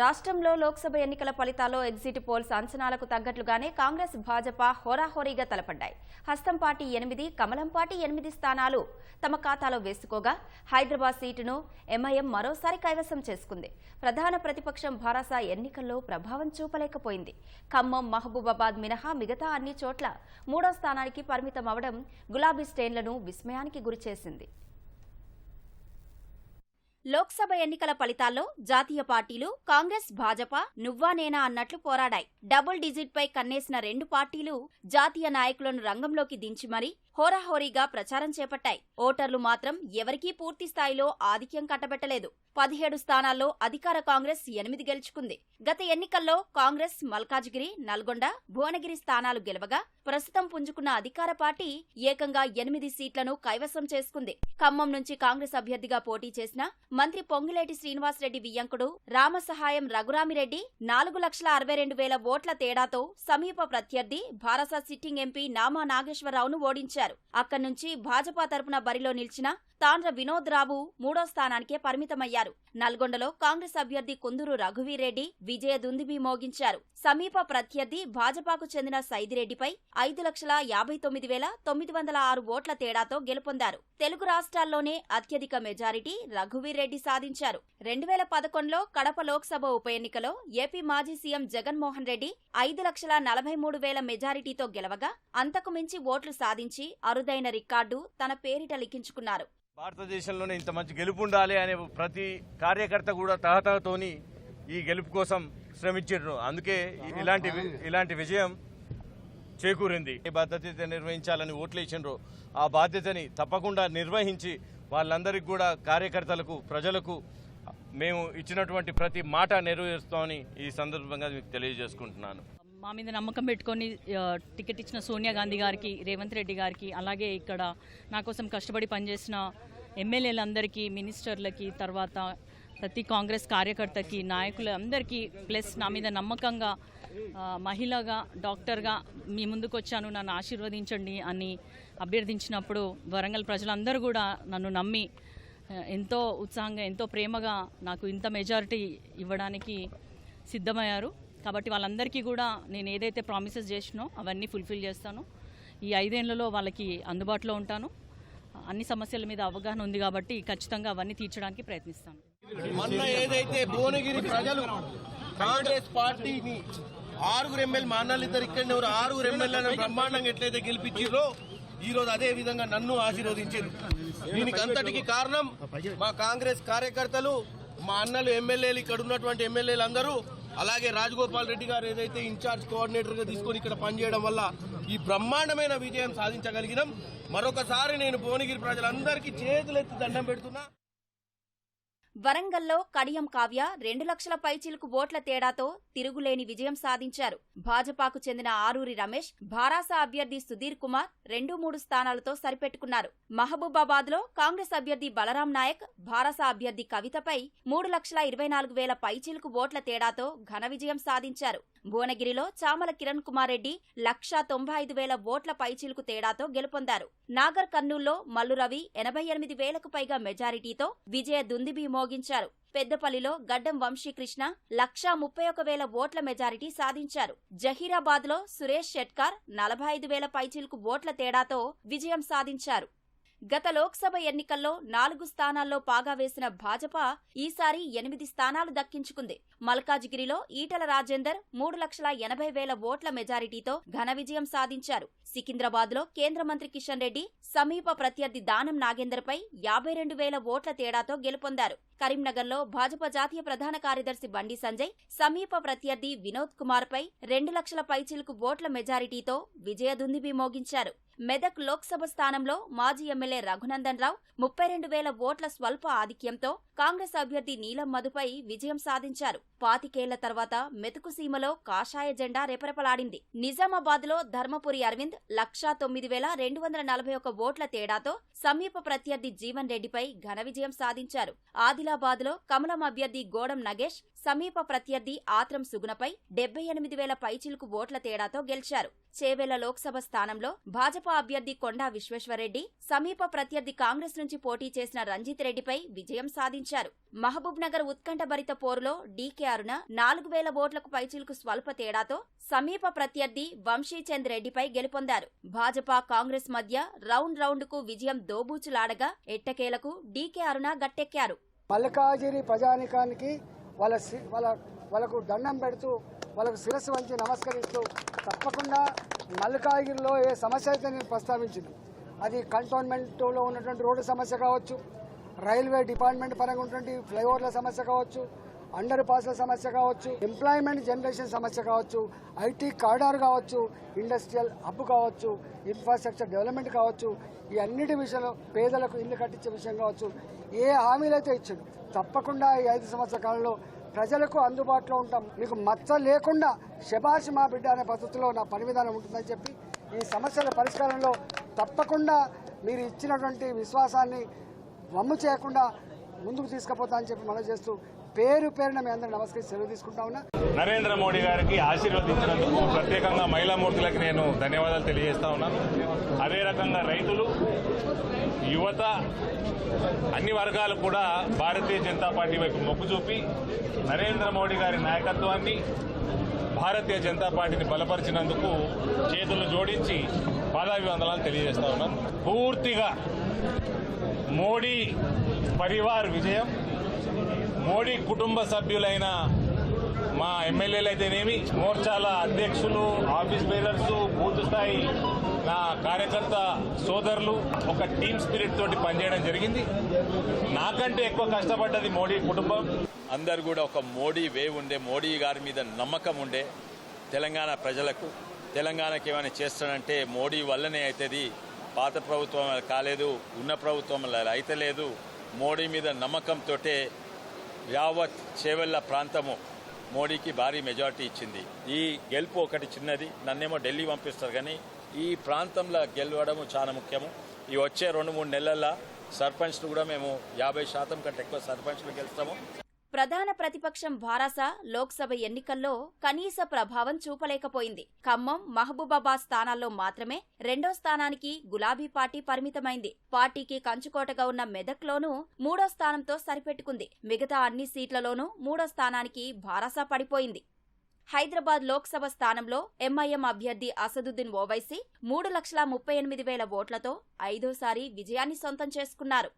రాష్ట్రంలో లోక్సభ ఎన్నికల ఫలితాల్లో ఎగ్జిట్ పోల్స్ అంచనాలకు తగ్గట్లుగానే కాంగ్రెస్ భాజపా హోరాహోరీగా తలపడ్డాయి. హస్తం పార్టీ ఎనిమిది కమలం పార్టీ ఎనిమిది స్థానాలు తమ ఖాతాలో వేసుకోగా హైదరాబాద్ సీటును ఎంఐఎం మరోసారి కైవసం చేసుకుంది. ప్రధాన ప్రతిపక్షం భారాసా ఎన్నికల్లో ప్రభావం చూపలేకపోయింది. ఖమ్మం మహబూబాబాద్ మినహా మిగతా అన్ని చోట్ల మూడో స్థానానికి పరిమితమవడం గులాబీ స్టేన్లను విస్మయానికి గురిచేసింది. లోక్సభ ఎన్నికల ఫలితాల్లో జాతీయ పార్టీలు కాంగ్రెస్ భాజపా నువ్వా నేనా అన్నట్లు పోరాడాయి. డబుల్ డిజిట్ పై కన్నేసిన రెండు పార్టీలు జాతీయ నాయకులను రంగంలోకి దించి మరీ హోరాహోరీగా ప్రచారం చేపట్టాయి. ఓటర్లు మాత్రం ఎవరికీ పూర్తి స్థాయిలో ఆధిక్యం కట్టబెట్టలేదు. పదిహేడు స్థానాల్లో అధికార కాంగ్రెస్ ఎనిమిది గెలుచుకుంది. గత ఎన్నికల్లో కాంగ్రెస్ మల్కాజ్గిరి నల్గొండ భువనగిరి స్థానాలు గెలవగా ప్రస్తుతం పుంజుకున్న అధికార పార్టీ ఏకంగా ఎనిమిది సీట్లను కైవసం చేసుకుంది. ఖమ్మం నుంచి కాంగ్రెస్ అభ్యర్థిగా పోటీ చేసిన మంత్రి పొంగిలేటి శ్రీనివాసరెడ్డి వియ్యంకుడు రామసహాయం రఘురామిరెడ్డి నాలుగు లక్షల అరవై రెండు వేల ఓట్ల తేడాతో సమీప ప్రత్యర్థి భారస సిట్టింగ్ ఎంపీ నామా నాగేశ్వరరావును ఓడించారు. అక్కడి నుంచి భాజపా తరపున బరిలో నిలిచిన తాండ్ర వినోద్ రావు మూడో స్థానానికే పరిమితమయ్యారు. నల్గొండలో కాంగ్రెస్ అభ్యర్థి కుందూరు రఘువీరెడ్డి విజయ దుందిబి మోగించారు. సమీప ప్రత్యర్థి భాజపాకు చెందిన సైదిరెడ్డిపై ఐదు లక్షల యాభై తొమ్మిది వేల తొమ్మిది వందల ఆరు ఓట్ల తేడాతో గెలుపొందారు. తెలుగు రాష్ట్రాల్లోనే అత్యధిక మెజారిటీ రఘువీరెడ్డి సాధించారు. రెండు వేల పదకొండులో కడప లోక్సభ ఉప ఎన్నికలో ఏపీ మాజీ సీఎం జగన్మోహన్ రెడ్డి ఐదు లక్షల నలభై మూడు వేల మెజారిటీతో గెలవగా అంతకు మించి ఓట్లు సాధించి అరుదైన రికార్డు తన పేరిట లిఖించుకున్నారు. భారతదేశంలోనే ఇంత మంచి గెలుపు ఉండాలి అనే ప్రతి కార్యకర్త కూడా తహతహతోని ఈ గెలుపు కోసం శ్రమించారు అందుకే ఇలాంటి ఇలాంటి విజయం చేకూరింది. ఏ బాధ్యత నిర్వహించాలని ఓట్లు ఇచ్చిండ్రో ఆ బాధ్యతని తప్పకుండా నిర్వహించి వాళ్ళందరికీ కూడా కార్యకర్తలకు ప్రజలకు మేము ఇచ్చినటువంటి ప్రతి మాట నెరవేరుస్తామని ఈ సందర్భంగా మీకు తెలియజేసుకుంటున్నాను. మా మీద నమ్మకం పెట్టుకొని టికెట్ ఇచ్చిన సోనియా గాంధీ గారికి రేవంత్ రెడ్డి గారికి అలాగే ఇక్కడ నా కోసం కష్టపడి పనిచేసిన ఎమ్మెల్యేలందరికీ మినిస్టర్లకి తర్వాత ప్రతి కాంగ్రెస్ కార్యకర్తకి నాయకులందరికీ ప్లస్ నా మీద నమ్మకంగా మహిళగా డాక్టర్గా మీ ముందుకు వచ్చాను నన్ను ఆశీర్వదించండి అని అభ్యర్థించినప్పుడు వరంగల్ ప్రజలందరూ కూడా నన్ను నమ్మి ఎంతో ఉత్సాహంగా ఎంతో ప్రేమగా నాకు ఇంత మెజారిటీ ఇవ్వడానికి సిద్ధమయ్యారు. కాబట్టి వాళ్ళందరికీ కూడా నేను ఏదైతే ప్రామిసెస్ చేసినో అవన్నీ ఫుల్ఫిల్ చేస్తాను. ఈ ఐదేళ్ళలో వాళ్ళకి అందుబాటులో ఉంటాను. అన్ని సమస్యల మీద అవగాహన ఉంది కాబట్టి ఖచ్చితంగా అవన్నీ తీర్చడానికి ప్రయత్నిస్తాను. మొన్న ఏదైతే భువనగిరి ప్రజలు కాంగ్రెస్ పార్టీని ఆరుగురు ఎమ్మెల్యే మా అన్నలు ఇద్దరు ఇక్కడ ఎవరు ఆరుగురు ఎమ్మెల్యేలను బ్రహ్మాండంగా ఎట్లయితే గెలిపించారో ఈ రోజు అదే విధంగా నన్ను ఆశీర్వదించారు. దీనికి అంతటికి కారణం మా కాంగ్రెస్ కార్యకర్తలు మా అన్నలు ఎమ్మెల్యేలు ఇక్కడ ఉన్నటువంటి ఎమ్మెల్యేలు అందరూ అలాగే రాజగోపాల్ రెడ్డి గారు ఏదైతే ఇన్ఛార్జ్ కోఆర్డినేటర్గా తీసుకొని ఇక్కడ పనిచేయడం వల్ల ఈ బ్రహ్మాండమైన విజయం సాధించగలిగినాం. మరొకసారి నేను భువనగిరి ప్రజలందరికీ చేతులెత్తి దండం పెడుతున్నా. వరంగల్లో కడియం కావ్య రెండు లక్షల పైచీలకు ఓట్ల తేడాతో తిరుగులేని విజయం సాధించారు. భాజపాకు చెందిన ఆరూరి రమేష్ భారాస అభ్యర్థి సుధీర్ కుమార్ రెండు మూడు స్థానాలతో సరిపెట్టుకున్నారు. మహబూబాబాద్లో కాంగ్రెస్ అభ్యర్థి బలరాం నాయక్ భారస అభ్యర్థి కవితపై మూడు లక్షల ఇరవై నాలుగు వేల పైచీలకు ఓట్ల తేడాతో ఘన విజయం సాధించారు. భువనగిరిలో చామల కిరణ్ కుమార్ రెడ్డి లక్షా తొంభై ఐదు వేల ఓట్ల పైచీలకు తేడాతో గెలుపొందారు. నాగర్ కర్నూల్లో మల్లు రవి ఎనభై ఎనిమిది వేలకు పైగా మెజారిటీతో విజయ దుందిబి మోగించారు. పెద్దపల్లిలో గడ్డం వంశీకృష్ణ లక్షా ముప్పై ఒక వేల ఓట్ల మెజారిటీ సాధించారు. జహీరాబాద్లో సురేష్ షెట్కార్ నలభై ఐదు వేల పైచీలకు ఓట్ల తేడాతో విజయం సాధించారు. గత లోక్సభ ఎన్నికల్లో నాలుగు స్థానాల్లో పాగా వేసిన భాజపా ఈసారి ఎనిమిది స్థానాలు దక్కించుకుంది. మల్కాజిగిరిలో ఈటల రాజేందర్ మూడు లక్షల ఎనభై వేల ఓట్ల మెజారిటీతో ఘన విజయం సాధించారు. సికింద్రాబాద్లో కేంద్ర మంత్రి కిషన్ రెడ్డి సమీప ప్రత్యర్థి దానం నాగేందర్పై యాభై రెండు వేల ఓట్ల తేడాతో గెలుపొందారు. కరీంనగర్లో భాజపా జాతీయ ప్రధాన కార్యదర్శి బండి సంజయ్ సమీప ప్రత్యర్థి వినోద్ కుమార్ పై రెండు లక్షల పైచిలకు ఓట్ల మెజారిటీతో విజయదుందిబి మోగించారు మెదక్ లోక్సభ స్థానంలో మాజీ ఎమ్మెల్యే రఘునందన్ రావు ముప్పై రెండు వేల ఓట్ల స్వల్ప ఆధిక్యంతో కాంగ్రెస్ అభ్యర్థి నీలం మధుపై విజయం సాధించారు. పాతికేళ్ళ తర్వాత మెతుకు సీమలో కాషాయ జెండా రెపరెపలాడింది. నిజామాబాద్లో ధర్మపురి అరవింద్ లక్షా తొమ్మిది వేల రెండు వందల నలభై ఒక ఓట్ల తేడాతో సమీప ప్రత్యర్థి జీవన్ రెడ్డిపై ఘన విజయం సాధించారు. ఆది లో కమలం అభ్యర్థి గోడం నగేష్ సమీప ప్రత్యర్థి ఆత్రం సుగుణపై డెబ్బై ఎనిమిది వేల పైచిలుకు ఓట్ల తేడాతో గెలిచారు. చేవెళ్ళ లోక్సభ స్థానంలో భాజపా అభ్యర్థి కొండా విశ్వేశ్వరరెడ్డి సమీప ప్రత్యర్థి కాంగ్రెస్ నుంచి పోటీ చేసిన రంజిత్ రెడ్డిపై విజయం సాధించారు. మహబూబ్నగర్ మహబూబ్ నగర్ ఉత్కంఠభరిత పోరులో డీకే అరుణ నాలుగు వేల ఓట్లకు పైచిలకు స్వల్ప తేడాతో సమీప ప్రత్యర్థి వంశీచంద్ రెడ్డిపై గెలుపొందారు. భాజపా కాంగ్రెస్ మధ్య రౌండ్ రౌండ్కు విజయం దోబూచులాడగా ఎట్టకేలకు డీకే అరుణ గట్టెక్కారు. మల్లికాజిరి ప్రజానికానికి వాళ్ళ సి- వాళ్ళ వాళ్ళకు దండం పెడుతూ వాళ్ళకు శిరస్సు వంచి నమస్కరిస్తూ తప్పకుండా మల్లికార్జునిలో ఏ సమస్య అయితే నేను ప్రస్తావించింది అది కంటోన్మెంట్లో ఉన్నటువంటి రోడ్డు సమస్య కావచ్చు రైల్వే డిపార్ట్మెంట్ పరంగా ఉన్నటువంటి ఫ్లైఓవర్ల సమస్య కావచ్చు అండర్ పాస్ల సమస్య కావచ్చు ఎంప్లాయ్మెంట్ జనరేషన్ సమస్య కావచ్చు ఐటీ కారిడార్ కావచ్చు ఇండస్ట్రియల్ హబ్ కావచ్చు ఇన్ఫ్రాస్ట్రక్చర్ డెవలప్మెంట్ కావచ్చు ఈ అన్నిటి విషయంలో పేదలకు ఇల్లు కట్టించే విషయం కావచ్చు ఏ హామీలు అయితే ఇచ్చాడు తప్పకుండా ఈ ఐదు సంవత్సరాల కాలంలో ప్రజలకు అందుబాటులో ఉంటాం. మీకు మచ్చ లేకుండా శబాష్ మా బిడ్డ అనే పద్ధతిలో నా పని విధానం ఉంటుందని చెప్పి ఈ సమస్యల పరిష్కారంలో తప్పకుండా మీరు ఇచ్చినటువంటి విశ్వాసాన్ని వమ్ము చేయకుండా ముందుకు తీసుకుపోతా అని చెప్పి మనం చేస్తూ పేరు పేరున మీ అందరూ నమస్కరించి సెలవు తీసుకుంటా ఉన్నా. నరేంద్ర మోడీ గారికి ఆశీర్వదించినందుకు ప్రత్యేకంగా మహిళా మూర్తులకు నేను ధన్యవాదాలు తెలియజేస్తా ఉన్నాను అదే రకంగా రైతులు యువత అన్ని వర్గాలు కూడా భారతీయ జనతా పార్టీ వైపు మొగ్గు చూపి నరేంద్ర మోడీ గారి నాయకత్వాన్ని భారతీయ జనతా పార్టీని బలపరిచినందుకు చేతులు జోడించి పాదాభివందనాలు తెలియజేస్తా ఉన్నాను పూర్తిగా మోడీ పరివార్ విజయం. మోడీ కుటుంబ సభ్యులైన మా ఎమ్మెల్యేలు అయితేనేమి మోర్చాల అధ్యక్షులు ఆఫీస్ బేరర్స్ బూత్ స్థాయి నా కార్యకర్త సోదరులు ఒక టీమ్ స్పిరిట్ తోటి పనిచేయడం జరిగింది. నాకంటే ఎక్కువ కష్టపడ్డది మోడీ కుటుంబం. అందరు కూడా ఒక మోడీ వేవ్ ఉండే మోడీ గారి మీద నమ్మకం ఉండే తెలంగాణ ప్రజలకు. తెలంగాణకి ఏమైనా చేస్తాడంటే మోడీ వల్లనే అవుతుంది పాత ప్రభుత్వం కాలేదు ఉన్న ప్రభుత్వం అయితే లేదు మోడీ మీద నమ్మకంతో యావత్ చేవెళ్ళ ప్రాంతము మోడీకి భారీ మెజారిటీ ఇచ్చింది. ఈ గెలుపు ఒకటి చిన్నది నన్నేమో ఢిల్లీ పంపిస్తారు కానీ ఈ ప్రాంతంలో గెలవడము చాలా ముఖ్యము. ఈ వచ్చే రెండు మూడు నెలల్లో సర్పంచ్లు కూడా మేము యాభై శాతం కంటే ఎక్కువ సర్పంచ్లు గెలుస్తాము. ప్రధాన ప్రతిపక్షం భారాస లోక్సభ ఎన్నికల్లో కనీస ప్రభావం చూపలేకపోయింది. ఖమ్మం మహబూబాబాద్ స్థానాల్లో మాత్రమే రెండో స్థానానికి గులాబీ పార్టీ పరిమితమైంది. పార్టీకి కంచుకోటగా ఉన్న మెదక్లోనూ మూడో స్థానంతో సరిపెట్టుకుంది. మిగతా అన్ని సీట్లలోనూ మూడో స్థానానికి భారాస పడిపోయింది. హైదరాబాద్ లోక్సభ స్థానంలో ఎంఐఎం అభ్యర్థి అసదుద్దీన్ ఓవైసీ మూడు లక్షల ముప్పై ఎనిమిది వేల ఓట్లతో ఐదోసారి విజయాన్ని సొంతం చేసుకున్నారు.